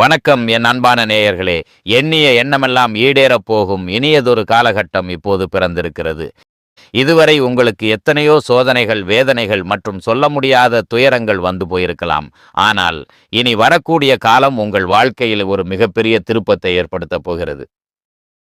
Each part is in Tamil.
வணக்கம் என் அன்பான நேயர்களே. எண்ணிய எண்ணமெல்லாம் ஈடேறப் போகும் இனியதொரு காலகட்டம் இப்போது பிறந்திருக்கிறது. இதுவரை உங்களுக்கு எத்தனையோ சோதனைகள் வேதனைகள் மற்றும் சொல்ல முடியாத துயரங்கள் வந்து போயிருக்கலாம். ஆனால் இனி வரக்கூடிய காலம் உங்கள் வாழ்க்கையில் ஒரு மிகப்பெரிய திருப்பத்தை ஏற்படுத்தப் போகிறது.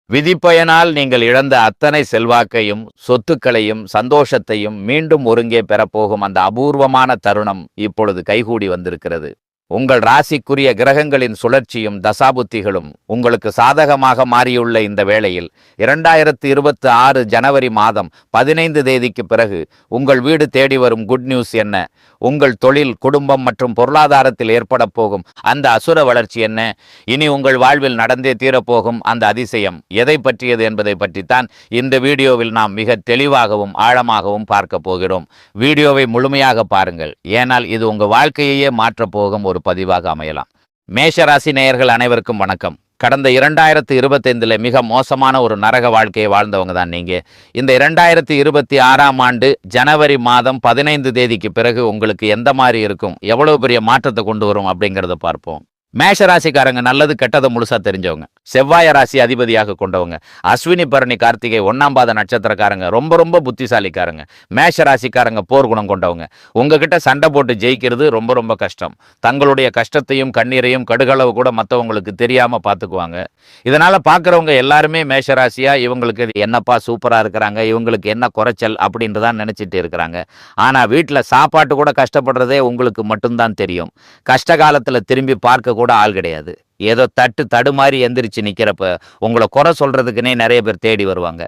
விதிப்பயனால் நீங்கள் இழந்த அத்தனை செல்வாக்கையும் சொத்துக்களையும் சந்தோஷத்தையும் மீண்டும் ஒருங்கே பெறப்போகும் அந்த அபூர்வமான தருணம் இப்பொழுது கைகூடி வந்திருக்கிறது. உங்கள் ராசிக்குரிய கிரகங்களின் சுழற்சியும் தசாபுத்திகளும் உங்களுக்கு சாதகமாக மாறியுள்ள இந்த வேளையில் இரண்டாயிரத்து இருபத்தி ஆறு ஜனவரி மாதம் பதினைந்து தேதிக்கு பிறகு உங்கள் வீடு தேடி வரும் குட் நியூஸ் என்ன? உங்கள் தொழில் குடும்பம் மற்றும் பொருளாதாரத்தில் ஏற்பட போகும். அந்த அசுர வளர்ச்சி என்ன? இனி உங்கள் வாழ்வில் நடந்தே தீரப்போகும் அந்த அதிசயம். எதை பற்றியது என்பதை பற்றித்தான் இந்த வீடியோவில் நாம் மிக தெளிவாகவும் ஆழமாகவும் பார்க்க போகிறோம். வீடியோவை முழுமையாக பாருங்கள். ஏனால் இது உங்கள் வாழ்க்கையையே மாற்றப் போகும் ஒரு பதிவாக அமையலாம். மேஷராசி நேயர்கள் அனைவருக்கும் வணக்கம். கடந்த இரண்டாயிரத்து இருபத்தைந்தில் மிக மோசமான ஒரு நரக வாழ்க்கையை வாழ்ந்தவங்க தான் நீங்கள் இந்த இரண்டாயிரத்தி இருபத்தி ஆறாம் ஆண்டு ஜனவரி மாதம் பதினைந்து தேதிக்கு பிறகு உங்களுக்கு எந்த மாதிரி இருக்கும்? எவ்வளோ பெரிய மாற்றத்தை கொண்டு வரும் அப்படிங்கிறத பார்ப்போம். மேஷ ராசிக்காரங்க நல்லது கெட்டதை முழுசா தெரிஞ்சவங்க. செவ்வாய ராசி அதிபதியாக கொண்டவங்க. அஸ்வினி பரணி கார்த்திகை ஒன்னாம் பாத நட்சத்திரக்காரங்க. ரொம்ப ரொம்ப புத்திசாலிக்காரங்க. மேஷ ராசிக்காரங்க போர் குணம் கொண்டவங்க. உங்ககிட்ட சண்டை போட்டு ஜெயிக்கிறது ரொம்ப ரொம்ப கஷ்டம். தங்களுடைய கஷ்டத்தையும் கண்ணீரையும் கடுகளவு கூட மற்றவங்களுக்கு தெரியாம பார்த்துக்குவாங்க இதனால பார்க்குறவங்க எல்லாருமே மேஷ ராசியா இவங்களுக்கு என்னப்பா சூப்பராக இருக்கிறாங்க இவங்களுக்கு என்ன குறைச்சல் அப்படின்ட்டு தான் நினைச்சிட்டு இருக்கிறாங்க. ஆனால் வீட்டில் சாப்பாட்டு கூட கஷ்டப்படுறதே உங்களுக்கு மட்டும்தான் தெரியும். கஷ்ட காலத்தில் திரும்பி பார்க்க கூட ஆள் கிடையாது. ஏதோ தட்டு தடுமாறி எந்திரிச்சு நிக்கிறப்ப உங்களை குறை சொல்கிறதுக்குன்னே நிறைய பேர் தேடி வருவாங்க.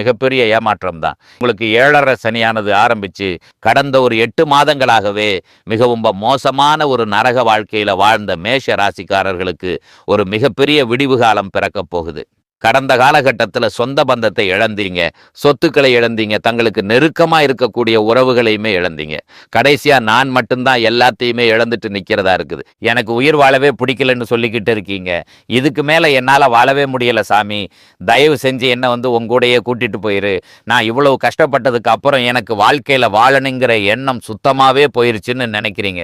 மிகப்பெரிய ஏமாற்றம் தான் உங்களுக்கு ஏழரை சனியானது ஆரம்பிச்சு கடந்த ஒரு எட்டு மாதங்களாகவே மிகவும் மோசமான ஒரு நரக வாழ்க்கையில வாழ்ந்த மேஷ ராசிக்காரர்களுக்கு ஒரு மிகப்பெரிய விடிவு காலம் பிறக்கப் போகுது. கடந்த காலகட்டத்தில் சொந்த பந்தத்தை இழந்தீங்க சொத்துக்களை இழந்தீங்க தங்களுக்கு நெருக்கமாக இருக்கக்கூடிய உறவுகளையுமே இழந்தீங்க. கடைசியாக நான் மட்டும்தான் எல்லாத்தையுமே இழந்துட்டு நிற்கிறதா இருக்குது. எனக்கு உயிர் வாழவே பிடிக்கலன்னு சொல்லிக்கிட்டு இருக்கீங்க. இதுக்கு மேலே என்னால் வாழவே முடியல சாமி. தயவு செஞ்சு என்ன வந்து உங்கூடையே கூட்டிட்டு போயிரு. நான் இவ்வளவு கஷ்டப்பட்டதுக்கு அப்புறம் எனக்கு வாழ்க்கையில் வாழணுங்கிற எண்ணம் சுத்தமாகவே போயிருச்சுன்னு நினைக்கிறீங்க.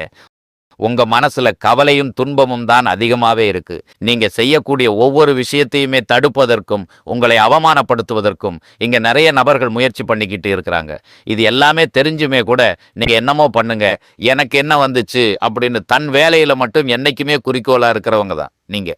உங்க மனசுல கவலையும் துன்பமும் தான் அதிகமாவே இருக்கு. நீங்க செய்யக்கூடிய ஒவ்வொரு விஷயத்தையுமே தடுப்பதற்கும் உங்களை அவமானப்படுத்துவதற்கும் இங்க நிறைய நபர்கள் முயற்சி பண்ணிக்கிட்டு இருக்கிறாங்க. இது எல்லாமே தெரிஞ்சுமே கூட நீங்க என்னமோ பண்ணுங்க எனக்கு என்ன வந்துச்சு அப்படின்னு தன் வேலையில மட்டும் என்னைக்குமே குறிக்கோளா இருக்கிறவங்க தான் நீங்க.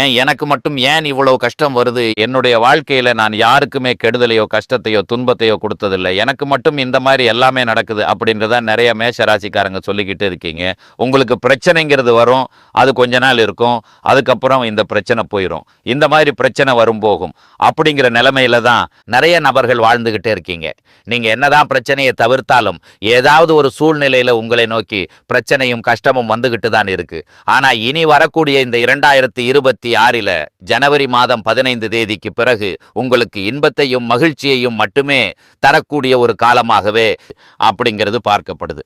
ஏன் எனக்கு மட்டும் ஏன் இவ்வளவு கஷ்டம் வருது? என்னுடைய வாழ்க்கையில நான் யாருக்குமே கெடுதலையோ கஷ்டத்தையோ துன்பத்தையோ கொடுத்ததில்லை. எனக்கு மட்டும் இந்த மாதிரி எல்லாமே நடக்குது அப்படின்றத நிறைய மேஷ ராசிக்காரங்க சொல்லிக்கிட்டு இருக்கீங்க. உங்களுக்கு பிரச்சனைங்கிறது வரும் அது கொஞ்ச நாள் இருக்கும் அதுக்கப்புறம் இந்த பிரச்சனை போயிடும் இந்த மாதிரி பிரச்சனை வரும் போகும். அப்படிங்கிற நிலைமையில தான் நிறைய நபர்கள் வாழ்ந்துகிட்டே இருக்கீங்க. நீங்க என்னதான் பிரச்சனையை தவிர்த்தாலும் ஏதாவது ஒரு சூழ்நிலையில உங்களை நோக்கி பிரச்சனையும் கஷ்டமும் வந்துகிட்டு தான் இருக்கு. ஆனா இனி வரக்கூடிய இந்த இரண்டாயிரத்தி இருபத்தி ஆறில ஜனவரி மாதம் பதினைந்து தேதிக்கு பிறகு உங்களுக்கு இன்பத்தையும் மகிழ்ச்சியையும் மட்டுமே தரக்கூடிய ஒரு காலமாகவே அப்படிங்கிறது பார்க்கப்படுது.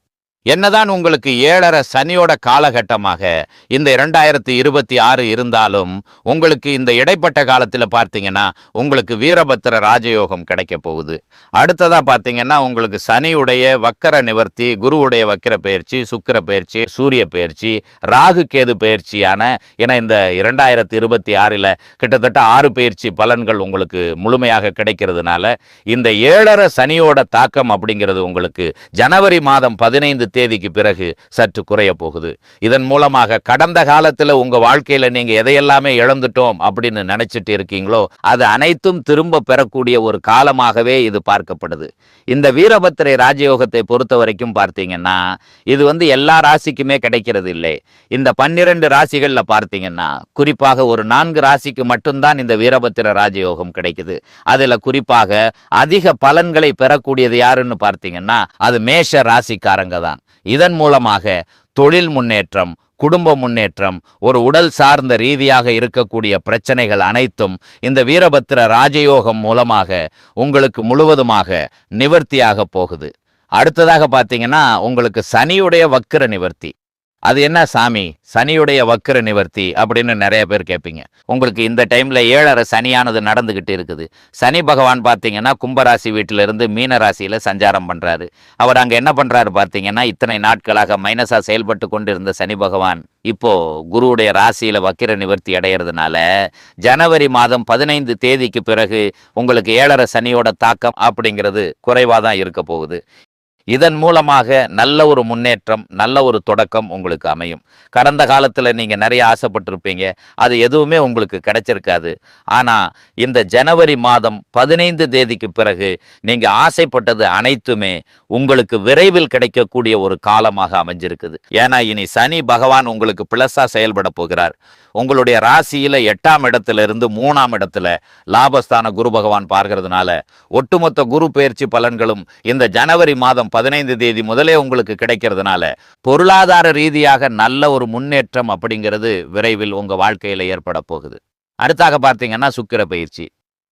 என்னதான் உங்களுக்கு ஏழரை சனியோட காலகட்டமாக இந்த இரண்டாயிரத்தி இருபத்தி ஆறு இருந்தாலும் உங்களுக்கு இந்த இடைப்பட்ட காலத்தில் பார்த்தீங்கன்னா உங்களுக்கு வீரபத்திர ராஜயோகம் கிடைக்க போகுது. அடுத்ததாக பார்த்தீங்கன்னா உங்களுக்கு சனியுடைய வக்கர நிவர்த்தி குருவுடைய வக்கர பயிற்சி சுக்கிர பயிற்சி சூரிய பயிற்சி ராகு கேது பயிற்சியான ஏன்னா இந்த இரண்டாயிரத்தி இருபத்தி ஆறில் கிட்டத்தட்ட ஆறு பயிற்சி பலன்கள் உங்களுக்கு முழுமையாக கிடைக்கிறதுனால இந்த ஏழரை சனியோட தாக்கம் அப்படிங்கிறது உங்களுக்கு ஜனவரி மாதம் பதினைந்து தேதிக்கு பிறகு சற்று குறைய போகுது. இதன் மூலமாக கடந்த காலத்துல உங்க வாழ்க்கையில நீங்க எதையெல்லாமே இழந்துட்டோம் அப்படின்னு நினைச்சிட்டு இருக்கீங்களோ அது அனைத்தும் திரும்ப பெறக்கூடிய ஒரு காலமாகவே இது பார்க்கப்படுது. இந்த வீரபத்திரை ராஜயோகத்தை பொறுத்த வரைக்கும் பார்த்தீங்கன்னா இது வந்து எல்லா ராசிக்குமே கிடைக்கிறது இல்லை. இந்த பன்னிரண்டு ராசிகள்ல பார்த்தீங்கன்னா குறிப்பாக ஒரு நான்கு ராசிக்கு மட்டும்தான் இந்த வீரபத்திர ராஜயோகம் கிடைக்குது. அதுல குறிப்பாக அதிக பலன்களை பெறக்கூடியது யாருன்னு பார்த்தீங்கன்னா அது மேஷ ராசிக்காரங்க தான். இதன் மூலமாக தொழில் முன்னேற்றம் குடும்ப முன்னேற்றம் ஒரு உடல் சார்ந்த ரீதியாக இருக்கக்கூடிய பிரச்சனைகள் அனைத்தும் இந்த வீரபத்திர ராஜயோகம் மூலமாக உங்களுக்கு முழுவதுமாக நிவர்த்தியாக போகுது. அடுத்ததாக பார்த்தீங்கன்னா உங்களுக்கு சனியுடைய வக்கிர நிவர்த்தி. அது என்ன சாமி? சனியுடைய வக்கிர நிவர்த்தி அப்படின்னு நிறைய பேர் கேட்பீங்க. உங்களுக்கு இந்த டைம்ல ஏழரை சனியானது நடந்துகிட்டு இருக்குது. சனி பகவான் பார்த்தீங்கன்னா கும்பராசி வீட்டிலிருந்து மீன ராசியில சஞ்சாரம் பண்றாரு. அவர் அங்க என்ன பண்றாரு பார்த்தீங்கன்னா இத்தனை நாட்களாக மைனஸா செயல்பட்டு கொண்டிருந்த சனி பகவான் இப்போ குருவுடைய ராசியில வக்கிர நிவர்த்தி அடையிறதுனால ஜனவரி மாதம் பதினைந்து தேதிக்கு பிறகு உங்களுக்கு ஏழரை சனியோட தாக்கம் அப்படிங்கிறது குறைவாக தான் இருக்க போகுது. இதன் மூலமாக நல்ல ஒரு முன்னேற்றம் நல்ல ஒரு தொடக்கம் உங்களுக்கு அமையும். கடந்த காலத்தில் நீங்கள் நிறைய ஆசைப்பட்டிருப்பீங்க. அது எதுவுமே உங்களுக்கு கிடைச்சிருக்காது. ஆனால் இந்த ஜனவரி மாதம் பதினைந்து தேதிக்கு பிறகு நீங்கள் ஆசைப்பட்டது அனைத்துமே உங்களுக்கு விரைவில் கிடைக்கக்கூடிய ஒரு காலமாக அமைஞ்சிருக்குது. ஏன்னா இனி சனி பகவான் உங்களுக்கு பிளஸாக செயல்பட போகிறார். உங்களுடைய ராசியில் எட்டாம் இடத்துல இருந்து மூணாம் இடத்துல லாபஸ்தான குரு பகவான் பார்க்கறதுனால ஒட்டுமொத்த குரு பெயர்ச்சி பலன்களும் இந்த ஜனவரி மாதம் பதினைந்து தேதி முதலே உங்களுக்கு கிடைக்கிறதுனால பொருளாதார ரீதியாக நல்ல ஒரு முன்னேற்றம் அப்படிங்கிறது விரைவில் உங்க வாழ்க்கையில ஏற்பட போகுது. அடுத்தாக பார்த்தீங்கன்னா சுக்கிர பயிற்சி.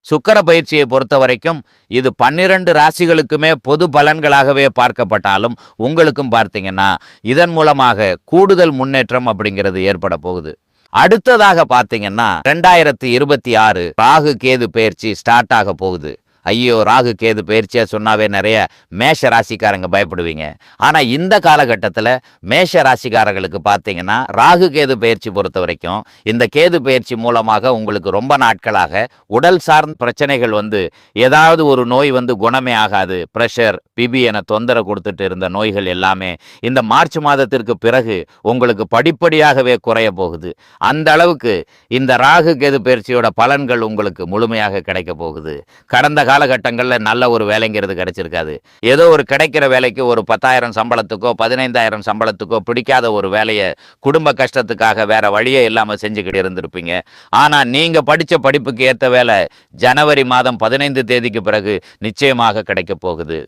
சுக்கிர பயிற்சியை பொறுத்த வரைக்கும் இது பன்னிரண்டு ராசிகளுக்குமே பொது பலன்களாகவே பார்க்கப்பட்டாலும் உங்களுக்கும் பார்த்தீங்கன்னா இதன் மூலமாக கூடுதல் முன்னேற்றம் அப்படிங்கிறது ஏற்பட போகுது. அடுத்ததாக பார்த்தீங்கன்னா ரெண்டாயிரத்தி இருபத்தி ஆறு ராகு கேது பயிற்சி ஸ்டார்ட் ஆக போகுது. ஐயோ ராகு கேது பயிற்சியாக சொன்னாவே நிறைய மேஷ ராசிக்காரங்க பயப்படுவீங்க. ஆனால் இந்த காலகட்டத்தில் மேஷ ராசிக்காரர்களுக்கு பார்த்தீங்கன்னா ராகு கேது பயிற்சி பொறுத்த வரைக்கும் இந்த கேது பயிற்சி மூலமாக உங்களுக்கு ரொம்ப நாட்களாக உடல் சார்ந்த பிரச்சனைகள் வந்து ஏதாவது ஒரு நோய் வந்து குணமே ஆகாது. ப்ரெஷர் பிபி என தொந்தரவு கொடுத்துட்டு இருந்த நோய்கள் எல்லாமே இந்த மார்ச் மாதத்திற்கு பிறகு உங்களுக்கு படிப்படியாகவே குறைய போகுது. அந்த அளவுக்கு இந்த ராகு கேது பயிற்சியோட பலன்கள் உங்களுக்கு முழுமையாக கிடைக்க போகுது. கடந்த காலகட்டங்களில் நல்ல ஒரு வேலைங்கிறது கிடைச்சிருக்காது. ஏதோ ஒரு கிடைக்கிற வேலைக்கு ஒரு பத்தாயிரம் சம்பளத்துக்கோ பதினைந்தாயிரம் சம்பளத்துக்கோ பிடிக்காத ஒரு வேலையை குடும்ப கஷ்டத்துக்காக வேற வழியே இல்லாமல் செஞ்சுக்கிட்டு இருந்திருப்பீங்க. ஆனால் நீங்கள் படித்த படிப்புக்கு ஏற்ற வேலை ஜனவரி மாதம் பதினைந்து தேதிக்கு பிறகு நிச்சயமாக கிடைக்க போகுது.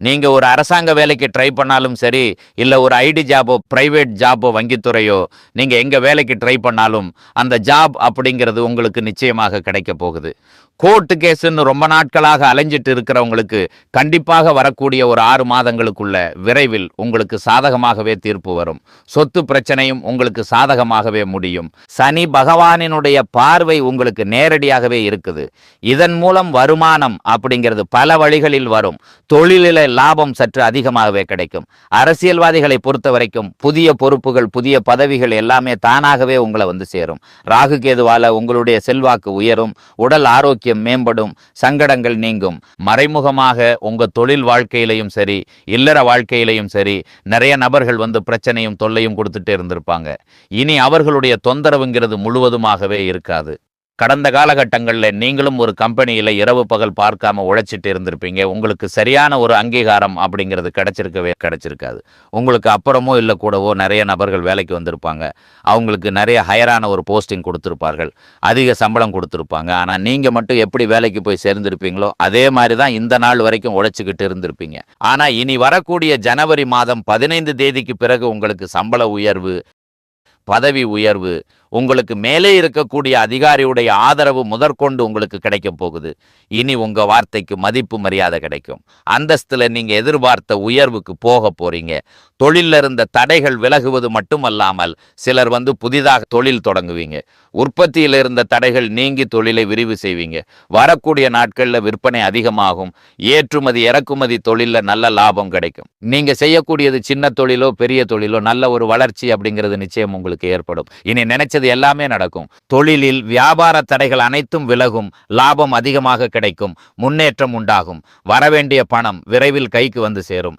நீங்கள் ஒரு அரசாங்க வேலைக்கு ட்ரை பண்ணாலும் சரி இல்லை ஒரு ஐடி ஜாபோ ப்ரைவேட் ஜாபோ வங்கித்துறையோ நீங்கள் எங்கள் வேலைக்கு ட்ரை பண்ணாலும் அந்த ஜாப் அப்படிங்கிறது உங்களுக்கு நிச்சயமாக கிடைக்க போகுது. கோர்ட்டு கேஸுன்னு ரொம்ப நாட்களாக அலைஞ்சிட்டு இருக்கிறவங்களுக்கு கண்டிப்பாக வரக்கூடிய ஒரு ஆறு மாதங்களுக்குள்ள விரைவில் உங்களுக்கு சாதகமாகவே தீர்ப்பு வரும். சொத்து பிரச்சனையும் உங்களுக்கு சாதகமாகவே முடியும். சனி பகவானினுடைய பார்வை உங்களுக்கு நேரடியாகவே இருக்குது. இதன் மூலம் வருமானம் அப்படிங்கிறது பல வழிகளில் வரும். தொழிலில் லாபம் சற்று அதிகமாகவே கிடைக்கும். அரசியல்வாதிகளை பொறுத்த வரைக்கும் புதிய பொறுப்புகள் புதிய பதவிகள் எல்லாமே தானாகவே உங்களை வந்து சேரும். ராகு கேதுவால உங்களுடைய செல்வாக்கு உயரும் உடல் ஆரோக்கியம் மேம்படும் சங்கடங்கள் நீங்கும். மறைமுகமாக உங்க தொழில் வாழ்க்கையிலையும் சரி இல்லற வாழ்க்கையிலையும் சரி நிறைய நபர்கள் வந்து பிரச்சனையும் தொல்லையும் கொடுத்துட்டே இருந்திருப்பாங்க. இனி அவர்களுடைய தொந்தரவுங்கிறது முழுவதுமாகவே இருக்காது. கடந்த காலகட்டங்களில் நீங்களும் ஒரு கம்பெனியில் இரவு பகல் பார்க்காம உழைச்சிட்டு இருந்திருப்பீங்க. உங்களுக்கு சரியான ஒரு அங்கீகாரம் அப்படிங்கிறது கிடைச்சிருக்கவே கிடைச்சிருக்காது. உங்களுக்கு அப்புறமோ இல்லை கூடவோ நிறைய நபர்கள் வேலைக்கு வந்திருப்பாங்க. அவங்களுக்கு நிறைய ஹையரான ஒரு போஸ்டிங் கொடுத்துருப்பார்கள். அதிக சம்பளம் கொடுத்துருப்பாங்க. ஆனால் நீங்கள் மட்டும் எப்படி வேலைக்கு போய் சேர்ந்திருப்பீங்களோ அதே மாதிரி தான் இந்த நாள் வரைக்கும் உழைச்சிக்கிட்டு இருந்திருப்பீங்க. ஆனால் இனி வரக்கூடிய ஜனவரி மாதம் பதினைந்து தேதிக்கு பிறகு உங்களுக்கு சம்பள உயர்வு பதவி உயர்வு உங்களுக்கு மேலே இருக்கக்கூடிய அதிகாரியுடைய ஆதரவு முதற்கொண்டு உங்களுக்கு கிடைக்க போகுது. இனி உங்க வார்த்தைக்கு மதிப்பு மரியாதை கிடைக்கும். அந்தஸ்தில் நீங்க எதிர்பார்த்த உயர்வுக்கு போக போறீங்க. தொழிலில் இருந்த தடைகள் விலகுவது மட்டுமல்லாமல் சிலர் வந்து புதிதாக தொழில் தொடங்குவீங்க. உற்பத்தியில் இருந்த தடைகள் நீங்கி தொழிலை விரிவு செய்வீங்க. வரக்கூடிய நாட்கள்ல விற்பனை அதிகமாகும். ஏற்றுமதி இறக்குமதி தொழில்ல நல்ல லாபம் கிடைக்கும். நீங்க செய்யக்கூடியது சின்ன தொழிலோ பெரிய தொழிலோ நல்ல ஒரு வளர்ச்சி அப்படிங்கிறது நிச்சயம் உங்களுக்கு ஏற்படும். இனி நினைச்சது எல்லாமே நடக்கும். தொழிலில் வியாபார தடைகள் அனைத்தும் விலகும் லாபம் அதிகமாக கிடைக்கும் முன்னேற்றம் உண்டாகும். வரவேண்டிய பணம் விரைவில் கைக்கு வந்து சேரும்.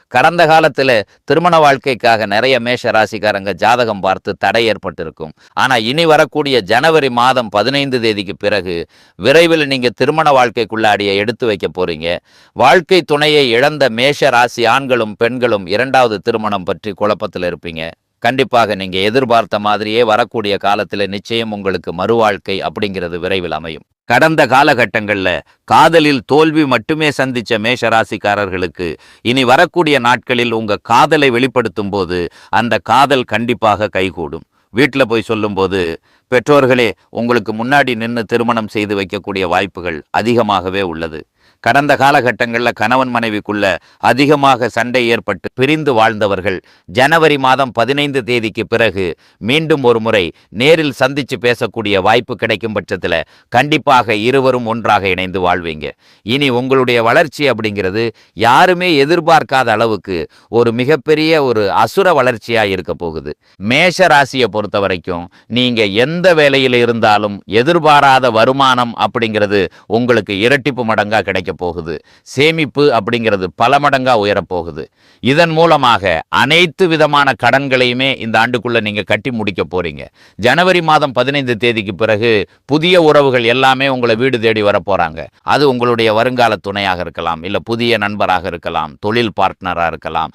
கடந்த காலத்தில் திருமண வாழ்க்கைக்காக நிறைய மேஷ ராசிக்காரங்க ஜாதகம் பார்த்து தடை ஏற்பட்டிருக்கும். ஆனால் இனி வரக்கூடிய ஜனவரி மாதம் பதினைந்து தேதிக்கு பிறகு விரைவில் நீங்கள் திருமண வாழ்க்கைக்குள்ளாடிய எடுத்து வைக்க போறீங்க. வாழ்க்கை துணையை இழந்த மேஷ ராசி ஆண்களும் பெண்களும் இரண்டாவது திருமணம் பற்றி குழப்பத்தில் இருப்பீங்க. கண்டிப்பாக நீங்கள் எதிர்பார்த்த மாதிரியே வரக்கூடிய காலத்தில் நிச்சயம் உங்களுக்கு மறுவாழ்க்கை அப்படிங்கிறது விரைவில் அமையும். கடந்த காலகட்டங்கள்ல காதலில் தோல்வி மட்டுமே சந்திச்ச மேஷராசிக்காரர்களுக்கு இனி வரக்கூடிய நாட்களில் உங்க காதலை வெளிப்படுத்தும் போது அந்த காதல் கண்டிப்பாக கைகூடும். வீட்டில் போய் சொல்லும்போது பெற்றோர்களே உங்களுக்கு முன்னாடி நின்று திருமணம் செய்து வைக்கக்கூடிய வாய்ப்புகள் அதிகமாகவே உள்ளது. கடந்த காலகட்டங்களில் கணவன் மனைவிக்குள்ள அதிகமாக சண்டை ஏற்பட்டு பிரிந்து வாழ்ந்தவர்கள் ஜனவரி மாதம் பதினைந்து தேதிக்கு பிறகு மீண்டும் ஒரு முறை நேரில் சந்திச்சு பேசக்கூடிய வாய்ப்பு கிடைக்கும் பட்சத்தில் கண்டிப்பாக இருவரும் ஒன்றாக இணைந்து வாழ்வீங்க. இனி உங்களுடைய வளர்ச்சி அப்படிங்கிறது யாருமே எதிர்பார்க்காத அளவுக்கு ஒரு மிகப்பெரிய ஒரு அசுர வளர்ச்சியா இருக்க போகுது. மேஷ ராசியை பொறுத்த வரைக்கும் நீங்க எந்த வேலையில இருந்தாலும் எதிர்பாராத வருமானம் அப்படிங்கிறது உங்களுக்கு இரட்டிப்பு மடங்கா போகுது சேமிப்பு அப்படிங்கிறது பல மடங்கா உயரப்போகுது. இதன் மூலமாக அனைத்து விதமான கடன்களையுமே இந்த ஆண்டுக்குள்ள நீங்க கட்டி முடிக்க போறீங்க. ஜனவரி மாதம் பதினைந்து தேதிக்கு பிறகு புதிய உறவுகள் எல்லாமே உங்களை வீடு தேடி வரப்போகிறாங்க அது உங்களுடைய வருங்கால துணையாக இருக்கலாம் இல்ல புதிய நண்பராக இருக்கலாம் தொழில் பார்ட்னரா இருக்கலாம்.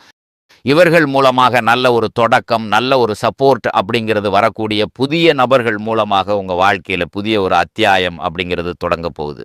இவர்கள் மூலமாக நல்ல ஒரு தொடக்கம் நல்ல ஒரு சப்போர்ட் அப்படிங்கிறது வரக்கூடிய புதிய நபர்கள் மூலமாக உங்க வாழ்க்கையில புதிய ஒரு அத்தியாயம் அப்படிங்கிறது தொடங்க போகுது.